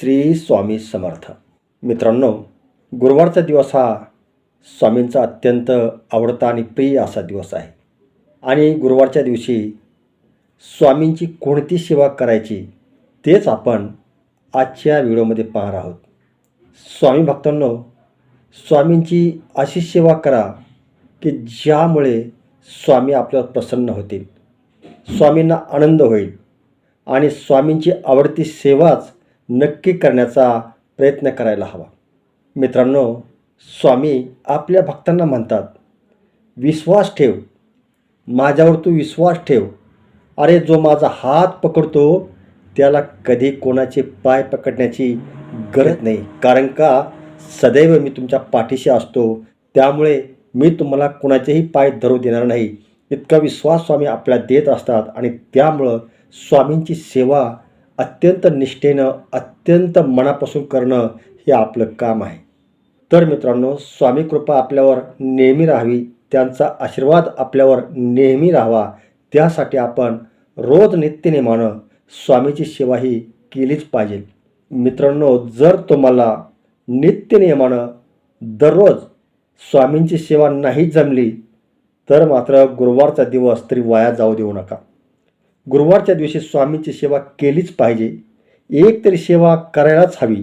श्री स्वामी समर्थ. मित्रांनो गुरुवारचा दिवस हा स्वामींचा अत्यंत आवडता आणि प्रिय असा दिवस आहे. आणि गुरुवारच्या दिवशी स्वामींची कोणती सेवा करायची तेच आपण आजच्या व्हिडिओमध्ये पाहणार आहोत. स्वामी भक्तांनो स्वामींची अशी सेवा करा की ज्यामुळे स्वामी आपल्यावर प्रसन्न होतील. स्वामींना आनंद होईल आणि स्वामींची आवडती सेवाच नक्की करण्याचा प्रयत्न करायला हवा. मित्रांनो स्वामी आपल्या भक्तांना म्हणतात विश्वास ठेव. माझ्यावर तू विश्वास ठेव. अरे जो माझा हात पकडतो त्याला कधी कोणाचे पाय पकडण्याची गरज नाही. कारण का? सदैव मी तुमच्या पाठीशी असतो. त्यामुळे मी तुम्हाला कोणाचेही पाय धरू देणार नाही. इतका विश्वास स्वामी आपल्याला देत असतात आणि त्यामुळं स्वामींची सेवा अत्यंत निष्ठेनं अत्यंत मनापासून करणं हे आपलं काम आहे. तर मित्रांनो स्वामी कृपा आपल्यावर नेहमी राहावी त्यांचा आशीर्वाद आपल्यावर नेहमी राहावा त्यासाठी आपण रोज नित्यनेमानं स्वामीची सेवा ही केलीच पाहिजे. मित्रांनो जर तुम्हाला नित्यनियमानं दररोज स्वामींची सेवा नाही जमली तर मात्र गुरुवारचा दिवस तरी वाया जाऊ देऊ नका. गुरुवारच्या दिवशी स्वामींची सेवा केलीच पाहिजे. एक तरी सेवा करायलाच हवी.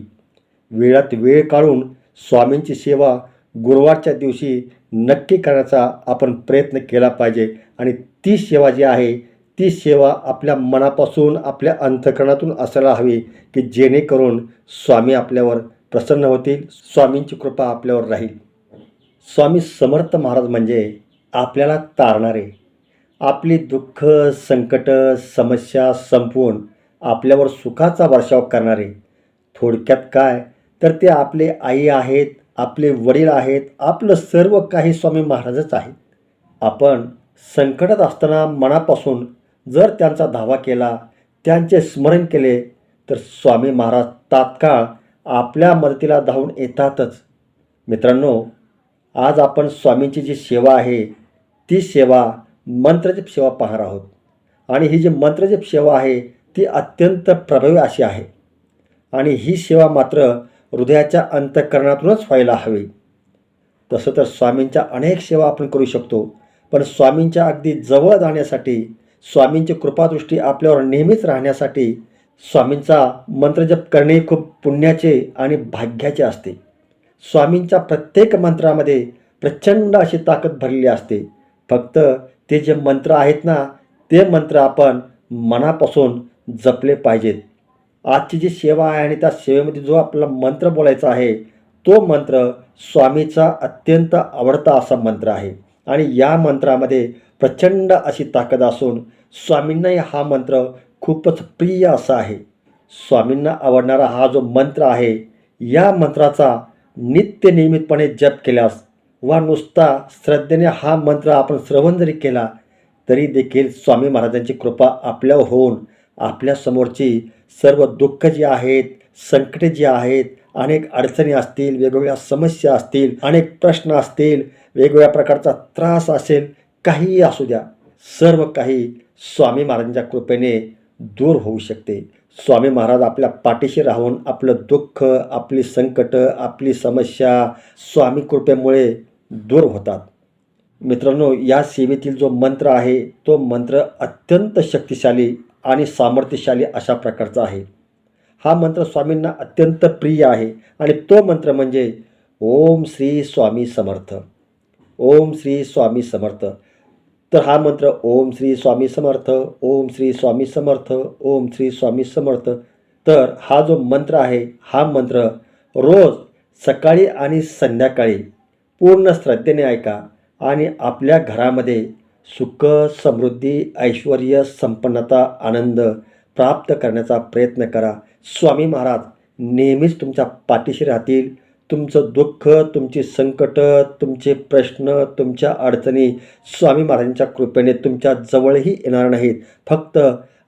वेळात वेळ काढून स्वामींची सेवा गुरुवारच्या दिवशी नक्की करण्याचा आपण प्रयत्न केला पाहिजे आणि ती सेवा जी आहे ती सेवा आपल्या मनापासून आपल्या अंतकरणातून असायला हवी की जेणेकरून स्वामी आपल्यावर प्रसन्न होतील स्वामींची कृपा आपल्यावर राहील. स्वामी समर्थ महाराज म्हणजे आपल्याला तारणारे. आपली दुःख संकट समस्या संपवून आपल्यावर सुखाचा वर्षाव करणारे. थोडक्यात काय? तर ते आपले आई आहेत आपले वडील आहेत आपलं सर्व काही स्वामी महाराजच आहेत. आपण संकटात असताना मनापासून जर त्यांचा धावा केला त्यांचे स्मरण केले तर स्वामी महाराज तात्काळ आपल्या मदतीला धावून येतातच. मित्रांनो आज आपण स्वामींची जी सेवा आहे ती सेवा मंत्रजप सेवा पाहणार आहोत. आणि ही जी मंत्रजप सेवा आहे ती अत्यंत प्रभावी अशी आहे. आणि ही सेवा मात्र हृदयाच्या अंतकरणातूनच व्हायला हवी. तसं तर स्वामींच्या अनेक सेवा आपण करू शकतो पण स्वामींच्या अगदी जवळ जाण्यासाठी स्वामींची कृपादृष्टी आपल्यावर नेहमीच राहण्यासाठी स्वामींचा मंत्रजप करणे खूप पुण्याचे आणि भाग्याचे असते. स्वामींच्या प्रत्येक मंत्रामध्ये प्रचंड अशी ताकद भरलेली असते. फक्त ते जे मंत्र आहेत ना ते मंत्र आपण मनापासून जपले पाहिजेत. आजची जी सेवा आहे आणि त्या सेवेमध्ये जो आपला मंत्र बोलायचा आहे तो मंत्र स्वामीचा अत्यंत आवडता असा मंत्र आहे. आणि या मंत्रामध्ये प्रचंड अशी ताकद असून स्वामींनाही हा मंत्र खूपच प्रिय असा आहे. स्वामींना आवडणारा हा जो मंत्र आहे या मंत्राचा नित्य नियमितपणे जप केल्यास वा नुसता श्रद्धेने हा मंत्र आपण श्रवण जरी केला तरी देखील स्वामी महाराजांची कृपा आपल्या होऊन आपल्यासमोरची सर्व दुःख जी आहेत संकटे जी आहेत अनेक अडचणी असतील वेगवेगळ्या समस्या असतील अनेक प्रश्न असतील वेगवेगळ्या प्रकारचा त्रास असेल काहीही असू द्या. सर्व काही स्वामी महाराजांच्या कृपेने दूर होऊ शकते. स्वामी महाराज आपल्या पाठीशी राहून आपलं दुःख आपली संकट आपली समस्या स्वामी कृपेमुळे दूर होतात. मित्रांनो या सेवेतील जो मंत्र आहे तो मंत्र अत्यंत शक्तिशाली आणि सामर्थ्यशाली अशा प्रकारचा आहे. हा मंत्र स्वामींना अत्यंत प्रिय आहे आणि तो मंत्र म्हणजे ओम श्री स्वामी समर्थ. ओम श्री स्वामी समर्थ. तर हा मंत्र ओम श्री स्वामी समर्थ ओम श्री स्वामी समर्थ ओम श्री स्वामी समर्थ. तर हा जो मंत्र आहे हा मंत्र रोज सकाळी आणि संध्याकाळी पूर्ण श्रद्धेने ऐका आणि आपल्या घरामध्ये सुख समृद्धी ऐश्वर संपन्नता आनंद प्राप्त करण्याचा प्रयत्न करा. स्वामी महाराज नेहमीच तुमच्या पाठीशी राहतील. तुमचं दुःख तुमची संकट तुमचे प्रश्न तुमच्या अडचणी स्वामी महाराजांच्या कृपेने तुमच्या जवळही येणार नाहीत. फक्त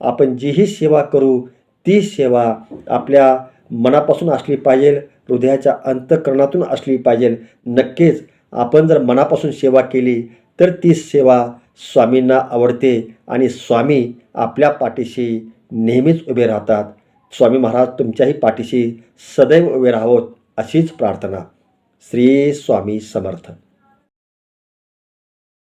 आपण जीही सेवा करू ती सेवा आपल्या मनापासून असली पाहिजे. हृदयाच्या अंतकरणातून असली पाहिजे. नक्कीच आपण जर मनापासून सेवा केली तर ती सेवा स्वामींना आवडते आणि स्वामी आपल्या पाठीशी नेहमीच उभे राहतात. स्वामी महाराज तुमच्याही पाठीशी सदैव उभे राहावत अशीच प्रार्थना. श्री स्वामी समर्थ.